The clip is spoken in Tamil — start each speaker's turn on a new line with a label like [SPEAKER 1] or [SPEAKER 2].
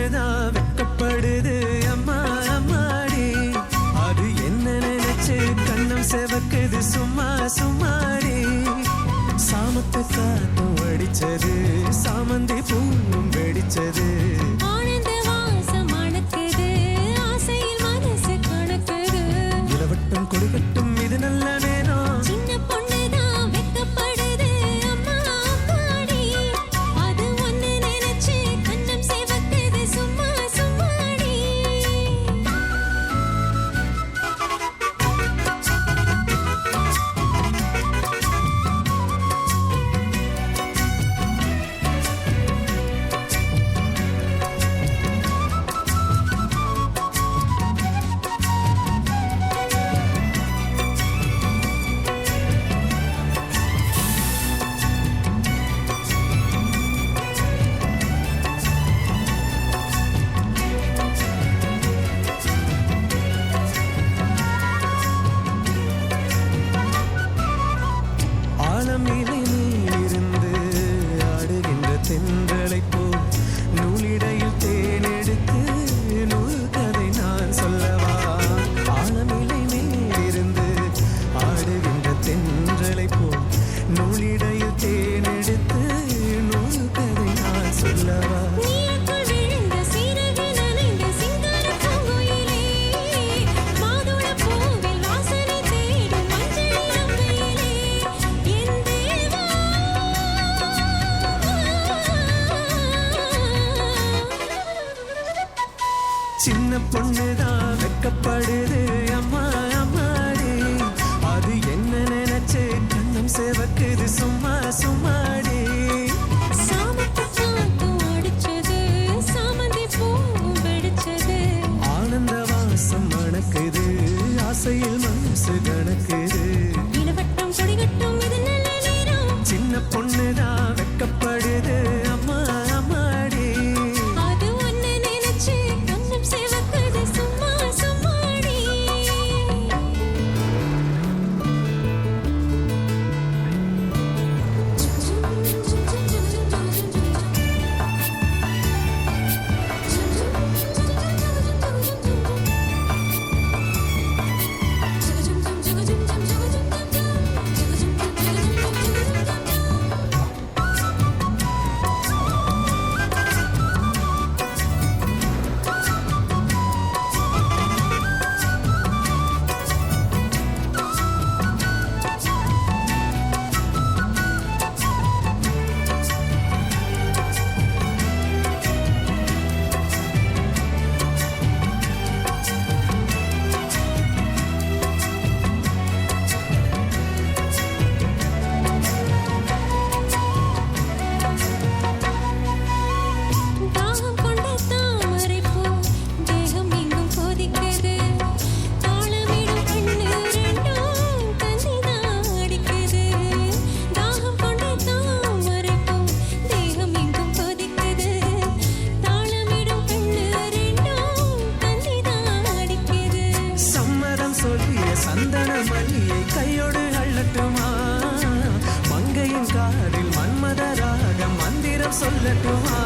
[SPEAKER 1] பொண்ணுதான் வெக்கப்படுது அம்மா அம்மாடி. அது என்ன நினைச்சு கண்ணம் செவக்குது. சும்மா சும்மாடி. சாமத்து காத்தும் அடிச்சது சாமந்தி பூவும் வெடிச்சது. ஆழமிலை நீரிருந்து ஆடுகின்ற தென்றலை போல் நூலிடையில் தேனெடுத்து நூறு கதை நான் சொல்லவா? ஆழமிலை நீரிருந்து ஆடுகின்ற தென்றலை போல் நூலிடையில் தேனெடுத்து நூறு கதை நான் சொல்லவா? சின்ன பொண்ணுதான் வெக்கப்படுது. அம்மா அம்மாடி. அது என்ன நினைச்சு? கண்ணம் சேவக்குது. சும்மா சும்மாடி. ஆனந்த வாசம் மணக்குது. ஆசையில் மனசு கணக்குது. சந்தன மணியை கையோடு அள்ளட்டுமா? மங்கையின் காதில் மன்மத ராகம் மந்திரம் சொல்லட்டுமா?